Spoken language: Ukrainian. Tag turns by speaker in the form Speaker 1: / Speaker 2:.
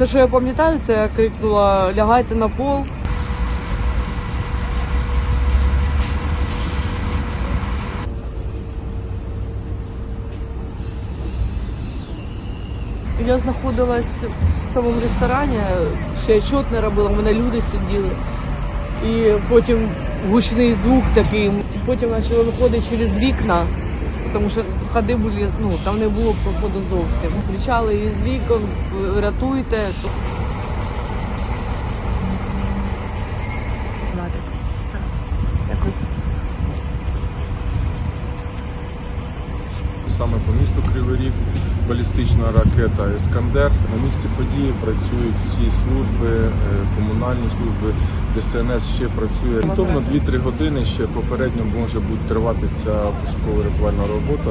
Speaker 1: Все, що я пам'ятаю, це я крикнула лягайте на пол. Я знаходилась в самому ресторані, ще чот не робила, в мене люди сиділи. І потім гучний звук такий, і потім почали виходити через вікна, тому що ходи були, ну там не було проходу зовсім. Кричали із вікон, рятуйте.
Speaker 2: Якось
Speaker 3: Саме по місту Кривий Ріг балістична ракета Іскандер. На місці події працюють всі служби, е, комунальні служби, ДСНС ще працює. Орієнтовно 2-3 години ще попередньо може бути тривати ця пошукова рятувальна робота.